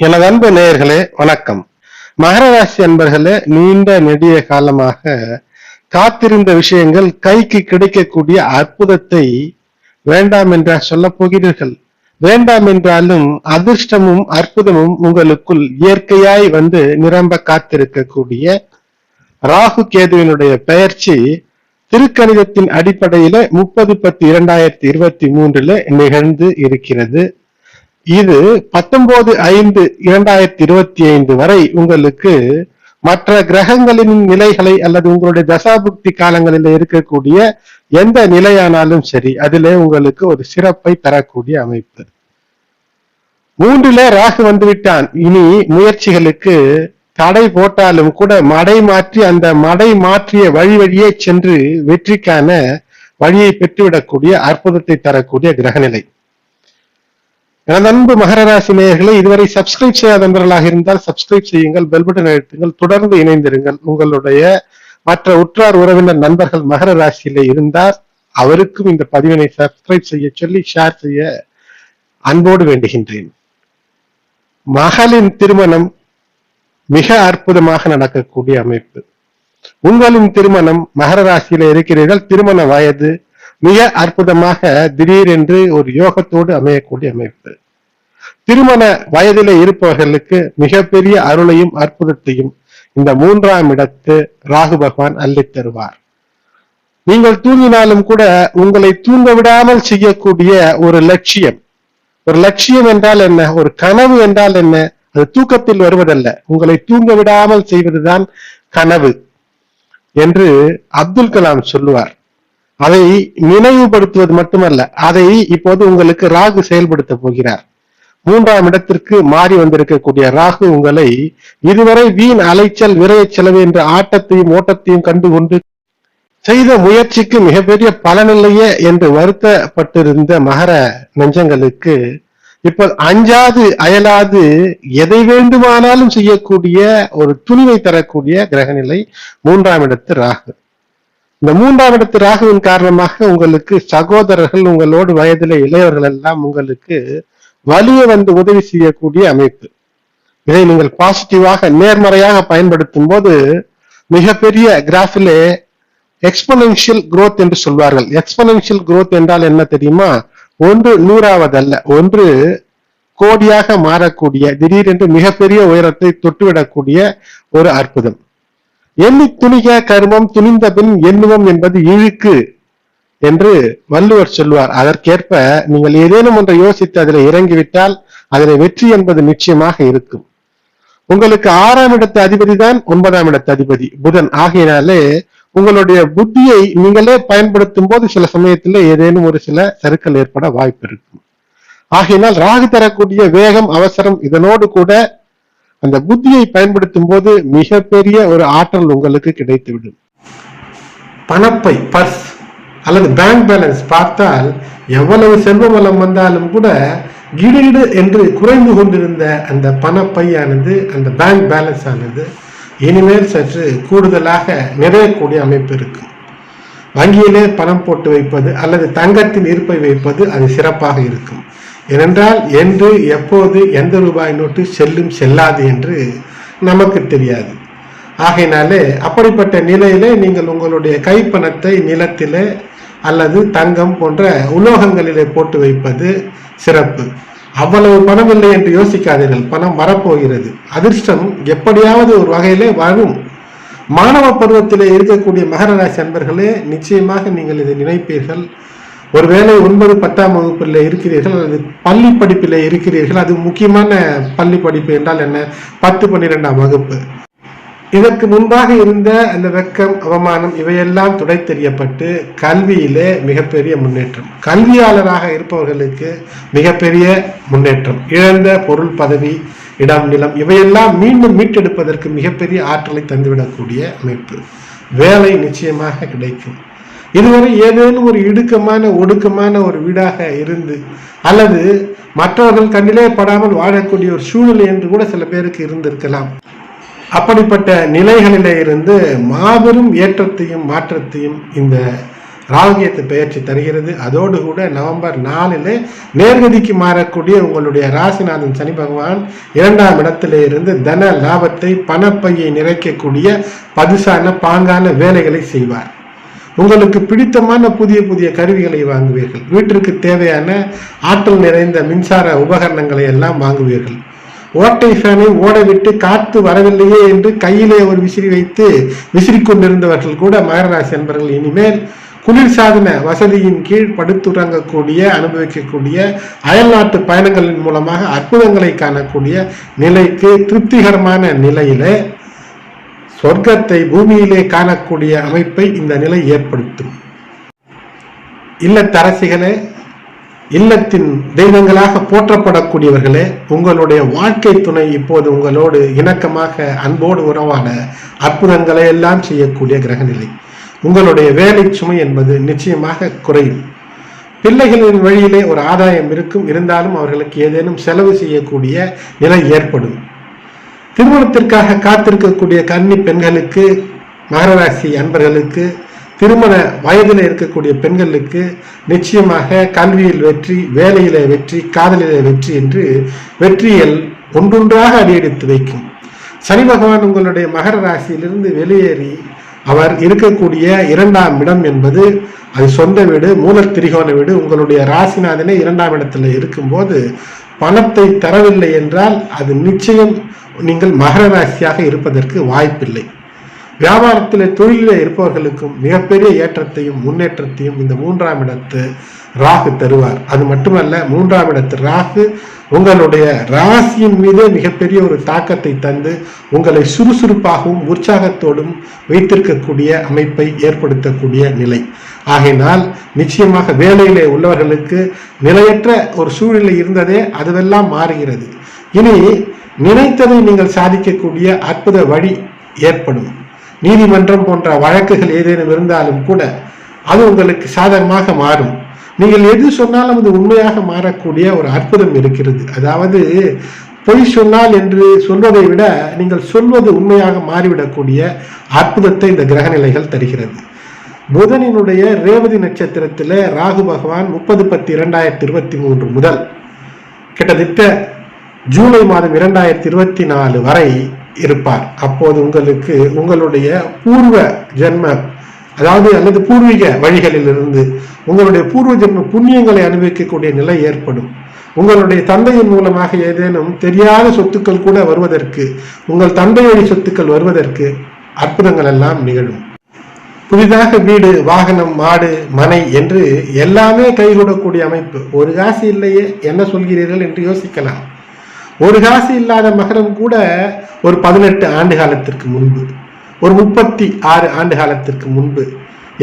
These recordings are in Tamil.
எனது அன்பு நேயர்களே வணக்கம். மகர ராசி அன்பர்களே நீண்ட நெடிய காலமாக காத்திருந்த விஷயங்கள் கைக்கு கிடைக்கக்கூடிய அற்புதத்தை வேண்டாம் என்றா சொல்ல போகிறீர்கள். வேண்டாம் என்றாலும் அதிர்ஷ்டமும் அற்புதமும் உங்களுக்குள் இயற்கையாய் வந்து நிரம்ப காத்திருக்கக்கூடிய ராகு கேதுவினுடைய பெயர்ச்சி திருக்கணிதத்தின் அடிப்படையில முப்பது பத்து இரண்டாயிரத்தி இருபத்தி மூன்றுல நிகழ்ந்து இருக்கிறது. இது பத்தொன்பது ஐந்து இரண்டாயிரத்தி இருபத்தி ஐந்து வரை உங்களுக்கு மற்ற கிரகங்களின் நிலைகளை அல்லது உங்களுடைய தசாபுக்தி காலங்களில் இருக்கக்கூடிய எந்த நிலையானாலும் சரி அதிலே உங்களுக்கு ஒரு சிறப்பை தரக்கூடிய அமைப்பு. மூன்றிலே ராகு வந்துவிட்டான். இனி முயற்சிகளுக்கு தடை போட்டாலும் கூட மடை மாற்றி அந்த மடை மாற்றிய வழி வழியே சென்று வெற்றிக்கான வழியை பெற்றுவிடக்கூடிய அற்புதத்தை தரக்கூடிய கிரகநிலை. எனது அன்பு மகர ராசி நேயர்களை இதுவரை சப்ஸ்கிரைப் செய்யாத நண்பர்களாக இருந்தால் சப்ஸ்கிரைப் செய்யுங்கள் பெல் பட்டன் அழுத்துங்கள் தொடர்ந்து இணைந்திருங்கள். உங்களுடைய மற்ற உற்றார் உறவினர் நண்பர்கள் மகர ராசியில இருந்தால் அவருக்கும் இந்த பதிவினை சப்ஸ்கிரைப் செய்ய சொல்லி ஷேர் செய்ய அன்போடு வேண்டுகின்றேன். மகளின் திருமணம் மிக அற்புதமாக நடக்கக்கூடிய அமைப்பு. உங்களின் திருமணம் மகர ராசியில இருக்கிறீர்கள் திருமண வயது மிக அற்புதமாக திடீரென்று ஒரு யோகத்தோடு அமையக்கூடிய அமைப்பு. திருமண வயதில இருப்பவர்களுக்கு மிகப்பெரிய அருளையும் அற்புதத்தையும் இந்த மூன்றாம் இடத்து ராகு பகவான் அள்ளித் தருவார். நீங்கள் தூங்கினாலும் கூட உங்களை தூங்க விடாமல் செய்யக்கூடிய ஒரு லட்சியம். ஒரு லட்சியம் என்றால் என்ன? ஒரு கனவு என்றால் என்ன? அது தூக்கத்தில் வருவதல்ல. உங்களை தூங்க விடாமல் செய்வதுதான் கனவு என்று அப்துல் கலாம் சொல்லுவார். அதை நினைவுபடுத்துவது மட்டுமல்ல அதை இப்போது உங்களுக்கு ராகு செயல்படுத்த போகிறார். மூன்றாம் இடத்திற்கு மாறி வந்திருக்கக்கூடிய ராகு உங்களை இதுவரை வீண் அலைச்சல் விரைய செலவு என்ற ஆட்டத்தையும் ஓட்டத்தையும் கண்டுகொண்டு செய்த முயற்சிக்கு மிகப்பெரிய பலனில்லையே என்று வருத்தப்பட்டிருந்த மகர நெஞ்சங்களுக்கு இப்ப அஞ்சாது அயலாது எதை வேண்டுமானாலும் செய்யக்கூடிய ஒரு துணிவை தரக்கூடிய கிரகநிலை மூன்றாம் இடத்து ராகு. இந்த மூன்றாம் இடத்து ராகுவின் காரணமாக உங்களுக்கு சகோதரர்கள் உங்களோடு வயதில் இளையவர்கள் எல்லாம் உங்களுக்கு வலிய வந்து உதவி செய்யக்கூடிய அமைப்பு. இதை நீங்கள் பாசிட்டிவாக நேர்மறையாக பயன்படுத்தும் போது மிகப்பெரிய கிராஃபிலே எக்ஸ்பனன்ஷியல் குரோத் என்று சொல்வார்கள். எக்ஸ்பனன்ஷியல் குரோத் என்றால் என்ன தெரியுமா? ஒன்று நூறாவது அல்ல ஒன்று கோடியாக மாறக்கூடிய திடீரென்று மிகப்பெரிய உயரத்தை தொட்டுவிடக்கூடிய ஒரு அற்புதம். எண்ணி துணிக கருமம் துணிந்த பின் எண்ணுவோம் என்பது இழுக்கு என்று வள்ளுவர் சொல்வார். அதற்கேற்ப நீங்கள் ஏதேனும் ஒன்றை யோசித்து அதில் இறங்கிவிட்டால் அதில் வெற்றி என்பது நிச்சயமாக இருக்கும். உங்களுக்கு ஆறாம் இடத்து அதிபதி தான் ஒன்பதாம் இடத்து அதிபதி புதன். ஆகையினாலே உங்களுடைய புத்தியை நீங்களே பயன்படுத்தும் போது சில சமயத்துல ஏதேனும் ஒரு சில சறுக்கல் ஏற்பட வாய்ப்பு இருக்கும். ஆகையினால் ராகு தரக்கூடிய வேகம் அவசரம் இதனோடு கூட அந்த புத்தியை பயன்படுத்தும் போது மிகப்பெரிய ஒரு ஆற்றல் உங்களுக்கு கிடைத்துவிடும். பணப்பை பர்ஸ் அல்லது பேங்க் பேலன்ஸ் பார்த்தால் எவ்வளவு செல்வ வளம் வந்தாலும் கூட கிடுகிடு என்று குறைந்து கொண்டிருந்த அந்த பணப்பையானது அந்த பேங்க் பேலன்ஸ் ஆனது இனிமேல் சற்று கூடுதலாக நிறையக்கூடிய அமைப்பு இருக்கும் வங்கியிலே பணம் போட்டு வைப்பது அல்லது தங்கத்தின் இருப்பை வைப்பது அது சிறப்பாக இருக்கும். ஏனென்றால் என்று எப்போது எந்த ரூபாய் நோட்டு செல்லும் செல்லாது என்று நமக்கு தெரியாது. ஆகையினாலே அப்படிப்பட்ட நிலையிலே நீங்கள் உங்களுடைய கைப்பணத்தை நிலத்திலே அல்லது தங்கம் போன்ற உலோகங்களிலே போட்டு வைப்பது சிறப்பு. அவ்வளவு பணம் இல்லை என்று யோசிக்காதீர்கள். பணம் வரப்போகிறது. அதிர்ஷ்டம் எப்படியாவது ஒரு வகையிலே வரும். மாணவ பருவத்திலே இருக்கக்கூடிய மகர ராசி அன்பர்களே நிச்சயமாக நீங்கள் இதை நினைப்பீர்கள். ஒருவேளை ஒன்பது பத்தாம் வகுப்பில் இருக்கிறீர்கள் அல்லது பள்ளி படிப்பில் இருக்கிறீர்கள் அது முக்கியமான பள்ளி படிப்பு என்றால் என்ன? பத்து பன்னிரெண்டாம் வகுப்பு. இதற்கு முன்பாக இருந்த அந்த வெக்கம் அவமானம் இவையெல்லாம் துடை தெரியப்பட்டு கல்வியிலே மிகப்பெரிய முன்னேற்றம். கல்வியாளராக இருப்பவர்களுக்கு மிகப்பெரிய முன்னேற்றம். இழந்த பொருள் பதவி இடம் நிலம் இவையெல்லாம் மீண்டும் மீட்டெடுப்பதற்கு மிகப்பெரிய ஆற்றலை தந்துவிடக்கூடிய அமைப்பு. வேலை நிச்சயமாக கிடைக்கும். இதுவரை ஏதேனும் ஒரு இடுக்கமான ஒடுக்கமான ஒரு வீடாக இருந்து அல்லது மற்றவர்கள் கண்ணிலே படாமல் வாழக்கூடிய ஒரு சூழ்நிலை என்று கூட சில பேருக்கு இருந்திருக்கலாம். அப்படிப்பட்ட நிலைகளிலே இருந்து மாபெரும் ஏற்றத்தையும் மாற்றத்தையும் இந்த ராகுகேத்து பெயர்ச்சி தருகிறது. அதோடு கூட நவம்பர் நாலில் நேர்கதிக்கு மாறக்கூடிய உங்களுடைய ராசிநாதன் சனி பகவான் இரண்டாம் இடத்திலே இருந்து தன லாபத்தை பணப்பையை நிறைக்கக்கூடிய பதுசான பாங்கான வேலைகளை செய்வார். உங்களுக்கு பிடித்தமான புதிய புதிய கருவிகளை வாங்குவீர்கள். வீட்டிற்கு தேவையான ஆற்றல் நிறைந்த மின்சார உபகரணங்களை எல்லாம் வாங்குவீர்கள். ஓட்டை ஃபேனை ஓடவிட்டு காத்து வரவில்லையே என்று கையிலே ஒரு விசிறி வைத்து விசிறிக் கொண்டிருந்தவர்கள் கூட மகராசி என்பவர்கள் இனிமேல் குளிர்சாதன வசதியின் கீழ் படுத்துறங்கக்கூடிய அனுபவிக்கக்கூடிய அயல்நாட்டு பயணங்களின் மூலமாக அற்புதங்களை காணக்கூடிய நிலைக்கு திருப்திகரமான நிலையிலே சொர்க்கத்தை பூமியிலே காணக்கூடிய அமைப்பை இந்த நிலை ஏற்படுத்தும். இல்லத்தரசிகளே இல்லத்தின் தெய்வங்களாக போற்றப்படக்கூடியவர்களே உங்களுடைய வாழ்க்கை துணை இப்போது உங்களோடு இணக்கமாக அன்போடு உறவாட அற்புதங்களை எல்லாம் செய்யக்கூடிய கிரகநிலை. உங்களுடைய வேலை சுமை என்பது நிச்சயமாக குறையும். பிள்ளைகளின் வழியிலே ஒரு ஆதாயம் இருக்கும். இருந்தாலும் அவர்களுக்கு ஏதேனும் செலவு செய்யக்கூடிய நிலை ஏற்படும். திருமணத்திற்காக காத்திருக்கக்கூடிய கன்னி பெண்களுக்கு மகரராசி அன்பர்களுக்கு திருமண வயதில் இருக்கக்கூடிய பெண்களுக்கு நிச்சயமாக கல்வியில் வெற்றி வேலையில வெற்றி காதலிலே வெற்றி என்று வெற்றியல் ஒன்றொன்றாக அடியெடுத்து வைக்கும். சனி பகவான் உங்களுடைய மகர ராசியிலிருந்து வெளியேறி அவர் இருக்கக்கூடிய இரண்டாம் இடம் என்பது அது சொந்த வீடு மூலத்திரிகோண வீடு. உங்களுடைய ராசிநாதனே இரண்டாம் இடத்துல இருக்கும்போது பணத்தை தரவில்லை என்றால் அது நிச்சயம் நீங்கள் மகர ராசியாக இருப்பதற்கு வாய்ப்பில்லை. வியாபாரத்தில் தொழிலில் இருப்பவர்களுக்கும் மிகப்பெரிய ஏற்றத்தையும் முன்னேற்றத்தையும் இந்த மூன்றாம் இடத்து ராகு தருவார். அது மட்டுமல்ல மூன்றாம் இடத்து ராகு உங்களுடைய ராசியின் மீதே மிகப்பெரிய ஒரு தாக்கத்தை தந்து உங்களை சுறுசுறுப்பாகவும் உற்சாகத்தோடும் வைத்திருக்கக்கூடிய அமைப்பை ஏற்படுத்தக்கூடிய நிலை. ஆகையினால் நிச்சயமாக வேலையிலே உள்ளவர்களுக்கு நிலையற்ற ஒரு சூழ்நிலை இருந்ததே அதுவெல்லாம் மாறுகிறது. இனி நினைத்ததை நீங்கள் சாதிக்கக்கூடிய அற்புத வழி ஏற்படும். நீதிமன்றம் போன்ற வழக்குகள் ஏதேனும் இருந்தாலும் கூட அது உங்களுக்கு சாதகமாக மாறும். நீங்கள் எது சொன்னாலும் அது உண்மையாக மாறக்கூடிய ஒரு அற்புதம் இருக்கிறது. அதாவது பொய் சொன்னால் என்று சொல்வதை விட நீங்கள் சொல்வது உண்மையாக மாறிவிடக்கூடிய அற்புதத்தை இந்த கிரகநிலைகள் தருகிறது. புதனினுடைய ரேவதி நட்சத்திரத்தில் ராகு பகவான் முப்பது பத்து இரண்டாயிரத்தி இருபத்தி மூன்று முதல் கிட்டத்தட்ட ஜூலை மாதம் இரண்டாயிரத்தி இருபத்தி நாலு வரை இருப்பார். அப்போது உங்களுக்கு உங்களுடைய பூர்வ ஜென்ம அதாவது அல்லது பூர்வீக வழிகளிலிருந்து உங்களுடைய பூர்வ ஜென்ம புண்ணியங்களை அனுபவிக்கக்கூடிய நிலை ஏற்படும். உங்களுடைய தந்தையின் மூலமாக ஏதேனும் தெரியாத சொத்துக்கள் கூட வருவதற்கு உங்கள் தந்தை வழி சொத்துக்கள் வருவதற்கு அற்புதங்கள் எல்லாம் நிகழும். புதிதாக வீடு வாகனம் மாடு மனை என்று எல்லாமே கைகூடக்கூடிய அமைப்பு. ஒரு காசு இல்லையே என்ன சொல்கிறீர்கள் என்று யோசிக்கலாம். ஒரு காசு இல்லாத மகரம் கூட ஒரு பதினெட்டு ஆண்டு காலத்திற்கு முன்பு ஒரு முப்பத்தி ஆறு ஆண்டு காலத்திற்கு முன்பு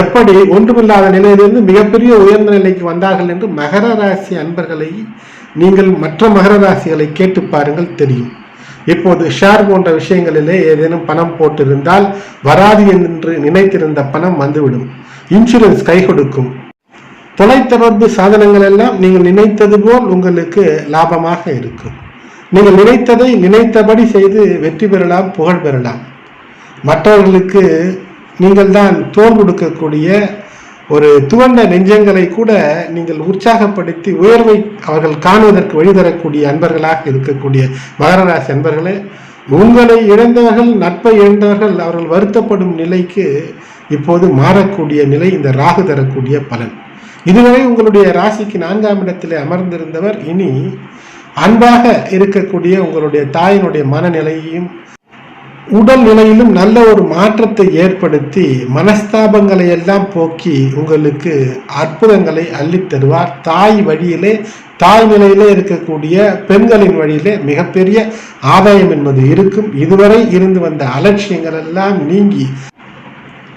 எப்படி ஒன்றுமில்லாத நிலையிலிருந்து மிகப்பெரிய உயர்ந்த நிலைக்கு வந்தார்கள் என்று மகர ராசி அன்பர்களை நீங்கள் மற்ற மகர ராசிகளை கேட்டு பாருங்கள் தெரியும். இப்போது ஷேர் போன்ற விஷயங்களிலே ஏதேனும் பணம் போட்டிருந்தால் வராது என்று நினைத்திருந்த பணம் வந்துவிடும். இன்சூரன்ஸ் கை கொடுக்கும். தொலைத்தொடர்பு சாதனங்கள் எல்லாம் நீங்கள் நினைத்தது போல் உங்களுக்கு லாபமாக இருக்கும். நீங்கள் நினைத்ததை நினைத்தபடி செய்து வெற்றி பெறலாம் புகழ் பெறலாம். மற்றவர்களுக்கு நீங்கள் தான் தோல் கொடுக்கக்கூடிய ஒரு துவண்ட நெஞ்சங்களை கூட நீங்கள் உற்சாகப்படுத்தி உயர்வை அவர்கள் காணுவதற்கு வழிதரக்கூடிய அன்பர்களாக இருக்கக்கூடிய மகரராசி அன்பர்களே உங்களை இழந்தவர்கள் நட்பை இழந்தவர்கள் அவர்கள் வருத்தப்படும் நிலைக்கு இப்போது மாறக்கூடிய நிலை இந்த ராகு தரக்கூடிய பலன். இதுவரை உங்களுடைய ராசிக்கு நான்காம் இடத்திலே அமர்ந்திருந்தவர் இனி அன்பாக இருக்கக்கூடிய உங்களுடைய தாயினுடைய மனநிலையையும் உடல் நிலையிலும் நல்ல ஒரு மாற்றத்தை ஏற்படுத்தி மனஸ்தாபங்களை எல்லாம் போக்கி உங்களுக்கு அற்புதங்களை அள்ளித்தருவார் தாய் வழியிலே தாய் நிலையிலே இருக்கக்கூடிய பெண்களின் வழியிலே மிகப்பெரிய ஆதாயம் என்பது இருக்கும். இதுவரை இருந்து வந்த அலட்சியங்கள் எல்லாம் நீங்கி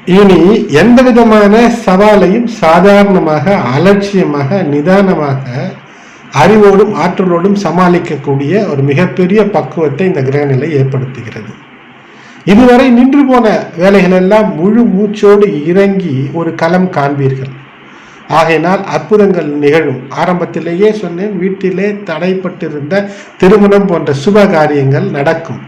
இனி எந்த விதமான சவாலையும் சாதாரணமாக அலட்சியமாக நிதானமாக அறிவோடும் ஆற்றலோடும் சமாளிக்கக்கூடிய ஒரு மிகப்பெரிய பக்குவத்தை இந்த கிரகநிலை ஏற்படுத்துகிறது. இதுவரை நின்று போன வேலைகள் எல்லாம் முழு மூச்சோடு இறங்கி ஒரு களம் காண்பீர்கள். ஆகையினால் அற்புதங்கள் நிகழும். ஆரம்பத்திலேயே சொன்னேன் வீட்டிலே தடைப்பட்டிருந்த திருமணம் போன்ற சுப காரியங்கள் நடக்கும்.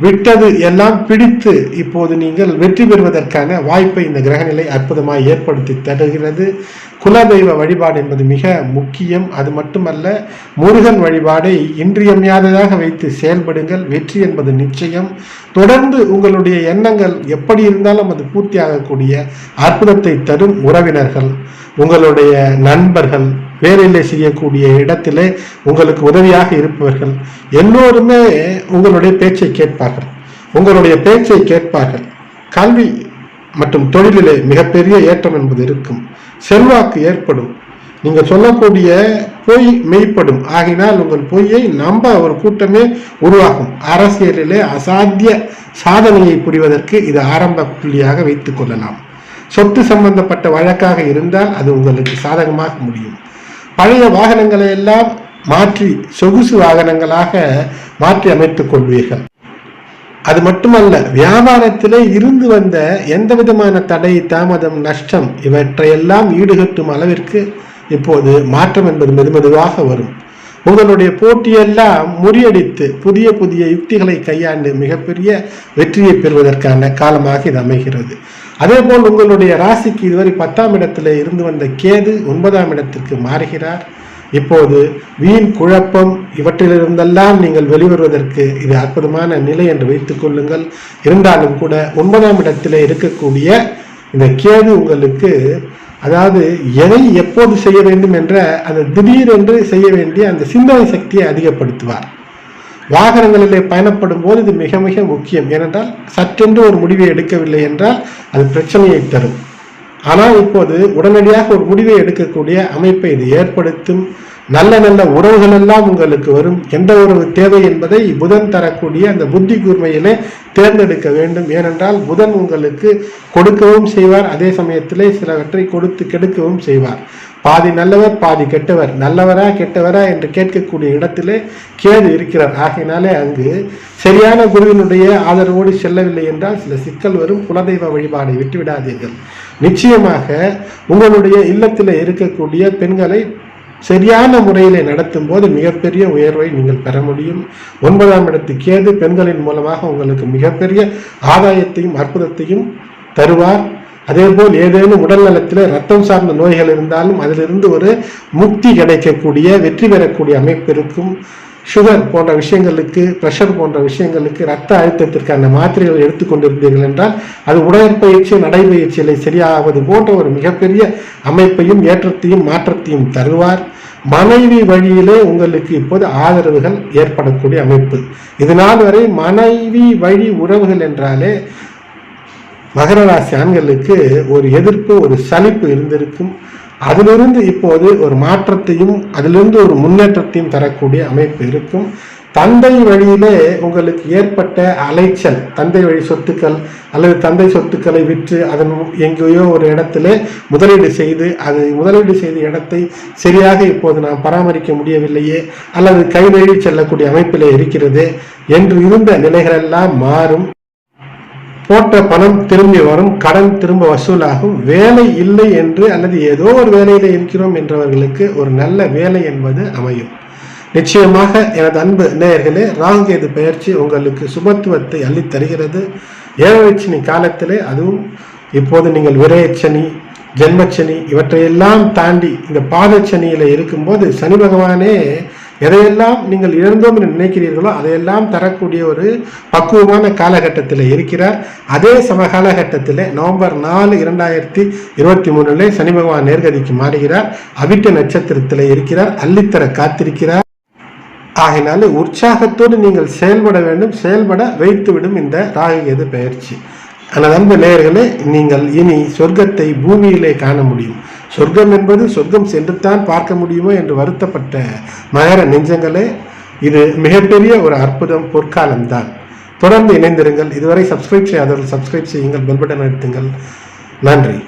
விட்டது எல்லாம் பிடித்து இப்போது நீங்கள் வெற்றி பெறுவதற்கான வாய்ப்பை இந்த கிரகநிலை அற்புதமாக ஏற்படுத்தி தருகிறது. குலதெய்வ வழிபாடு என்பது மிக முக்கியம். அது மட்டுமல்ல முருகன் வழிபாடை இன்றியமையாததாக வைத்து செயல்படுங்கள். வெற்றி என்பது நிச்சயம். தொடர்ந்து உங்களுடைய எண்ணங்கள் எப்படி இருந்தாலும் அது பூர்த்தியாகக்கூடிய அற்புதத்தை தரும் உறவினர்கள் உங்களுடைய நண்பர்கள் வேலையில் செய்யக்கூடிய இடத்திலே உங்களுக்கு உதவியாக இருப்பவர்கள். எல்லோருமே உங்களுடைய பேச்சை கேட்பார்கள். உங்களுடைய பேச்சை கேட்பார்கள். கல்வி மற்றும் தொழிலிலே மிகப்பெரிய ஏற்றம் என்பது இருக்கும். செல்வாக்கு ஏற்படும். நீங்கள் சொல்லக்கூடிய பொய் மெய்ப்படும். ஆகினால் உங்கள் பொய்யை நம்ப ஒரு கூட்டமே உருவாகும். அரசியலிலே அசாத்திய சாதனையை புரிவதற்கு இது ஆரம்ப புள்ளியாக வைத்துக் கொள்ளலாம். சொத்து சம்பந்தப்பட்ட வழக்காக இருந்தால் அது உங்களுக்கு சாதகமாக முடியும். பழைய வாகனங்களை எல்லாம் மாற்றி சொகுசு வாகனங்களாக மாற்றி அமைத்துக் கொள்வீர்கள். அது மட்டுமல்ல வியாபாரத்திலே இருந்து வந்த எந்த விதமான தடை தாமதம் நஷ்டம் இவற்றையெல்லாம் ஈடுகட்டும் அளவிற்கு இப்போது மாற்றம் என்பது மெதுமெதுவாக வரும். உங்களுடைய போட்டியெல்லாம் முறியடித்து புதிய புதிய யுக்திகளை கையாண்டு மிகப்பெரிய வெற்றியை பெறுவதற்கான காலமாக இது அமைகிறது. அதே போல் உங்களுடைய ராசிக்கு இதுவரை பத்தாம் இடத்துல இருந்து வந்த கேது ஒன்பதாம் இடத்திற்கு மாறுகிறார். இப்போது வீண் குழப்பம் இவற்றிலிருந்தெல்லாம் நீங்கள் வெளிவருவதற்கு இது அற்புதமான நிலை என்று வைத்துக் கொள்ளுங்கள். இருந்தாலும் கூட ஒன்பதாம் இடத்தில் இருக்கக்கூடிய இந்த கேது உங்களுக்கு அதாவது எதை எப்போது செய்ய வேண்டும் என்ற அந்த திடீரென்று செய்ய வேண்டிய அந்த சிந்தனை சக்தியை அதிகப்படுத்துவார். வாகனங்களிலே பயணப்படும் போது இது மிக மிக முக்கியம். ஏனென்றால் சற்றென்று ஒரு முடிவை எடுக்கவில்லை என்றால் அது பிரச்சனையை தரும். ஆனால் இப்போது உடனடியாக ஒரு முடிவை எடுக்கக்கூடிய அமைப்பை இது ஏற்படுத்தும். நல்ல நல்ல உறவுகள் எல்லாம் உங்களுக்கு வரும். எந்த உறவு தேவை என்பதை புதன் தரக்கூடிய அந்த புத்தி கூர்மையிலே தேர்ந்தெடுக்க வேண்டும். ஏனென்றால் புதன் உங்களுக்கு கொடுக்கவும் செய்வார். அதே சமயத்திலே சிலவற்றை கொடுத்து கெடுக்கவும் செய்வார். பாதி நல்லவர் பாதி கெட்டவர். நல்லவரா கெட்டவரா என்று கேட்கக்கூடிய இடத்திலே கேது இருக்கிறார். ஆகையினாலே அங்கு சரியான குருவினுடைய ஆதரவோடு செல்லவில்லை என்றால் சில சிக்கல் வரும். குலதெய்வ வழிபாடை விட்டுவிடாதீர்கள். நிச்சயமாக உங்களுடைய இல்லத்தில் இருக்கக்கூடிய பெண்களை சரியான முறையில் நடத்தும் போது மிகப்பெரிய உயர்வை நீங்கள் பெற முடியும். ஒன்பதாம் இடத்து கேது பெண்களின் மூலமாக உங்களுக்கு மிகப்பெரிய ஆதாயத்தையும் அற்புதத்தையும் தருவார். அதேபோல் ஏதேனும் உடல் நலத்தில் ரத்தம் சார்ந்த நோய்கள் இருந்தாலும் அதிலிருந்து ஒரு முக்தி கிடைக்கக்கூடிய வெற்றி பெறக்கூடிய அமைப்பு இருக்கும். சுகர் போன்ற விஷயங்களுக்கு ப்ரெஷர் போன்ற விஷயங்களுக்கு ரத்த அழுத்தத்திற்கான மாத்திரைகள் எடுத்துக்கொண்டிருந்தீர்கள் என்றால் அது உடற்பயிற்சி நடைபயிற்சிகளை சரியாவது போன்ற ஒரு மிகப்பெரிய அமைப்பையும் ஏற்றத்தையும் மாற்றத்தையும் தருவார். மனைவி வழியிலே உங்களுக்கு இப்போது ஆதரவுகள் ஏற்படக்கூடிய அமைப்பு. இதனால் வரை மனைவி வழி உறவுகள் என்றாலே மகர ராசி ஆண்களுக்கு ஒரு எதிர்ப்பு ஒரு சலிப்பு இருந்திருக்கும். அதிலிருந்து இப்போது ஒரு மாற்றத்தையும் அதிலிருந்து ஒரு முன்னேற்றத்தையும் தரக்கூடிய அமைப்பு இருக்கும். தந்தை வழியிலே உங்களுக்கு ஏற்பட்ட அலைச்சல் தந்தை வழி சொத்துக்கள் அல்லது தந்தை சொத்துக்களை விற்று அதன் எங்கேயோ ஒரு இடத்துல முதலீடு செய்து அது முதலீடு செய்த இடத்தை சரியாக இப்போது நாம் பராமரிக்க முடியவில்லையே அல்லது கை செல்லக்கூடிய அமைப்பிலே இருக்கிறது என்று இருந்த நிலைகளெல்லாம் மாறும். போட்ட பணம் திரும்பி வரும் கடன் திரும்ப வசூலாகும். வேலை இல்லை என்று அல்லது ஏதோ ஒரு வேலையில் இருக்கிறோம் என்றவர்களுக்கு ஒரு நல்ல வேலை என்பது அமையும். நிச்சயமாக எனது அன்பு நேயர்களே ராகுகேது பயிற்சி உங்களுக்கு சுபத்துவத்தை அள்ளித் தருகிறது. ஏழரைச்சனி காலத்திலே அதுவும் இப்போது நீங்கள் விரயச்சனி ஜென்மச்சனி இவற்றையெல்லாம் தாண்டி இந்த பாதச்சனியில் இருக்கும்போது சனி பகவானே எதையெல்லாம் நீங்கள் இழந்தோம் என்று நினைக்கிறீர்களோ அதையெல்லாம் தரக்கூடிய ஒரு பக்குவமான காலகட்டத்தில் இருக்கிறார். அதே சம காலகட்டத்தில் நவம்பர் நாலு இரண்டாயிரத்தி இருபத்தி மூணுல சனி பகவான் நேர்கதிக்கு மாறுகிறார். அவிட்ட நட்சத்திரத்தில் இருக்கிறார். அள்ளித்தர காத்திருக்கிறார். ஆகினால உற்சாகத்தோடு நீங்கள் செயல்பட வேண்டும். செயல்பட வைத்துவிடும் இந்த ராகுகேது பயிற்சி. ஆனால் அன்பு நேயர்களே நீங்கள் இனி சொர்க்கத்தை பூமியிலே காண முடியும். சொர்க்கம் என்பது சொர்க்கம் சென்றுத்தான் பார்க்க முடியுமோ என்று வருத்தப்பட்ட மகர நெஞ்சங்களே இது மிகப்பெரிய ஒரு அற்புதம் பொற்காலம்தான். தொடர்ந்து இணைந்திருங்கள். இதுவரை சப்ஸ்கிரைப் செய்யாதவர்கள் சப்ஸ்கிரைப் செய்யுங்கள். பெல் பட்டன் அழுத்துங்கள். நன்றி.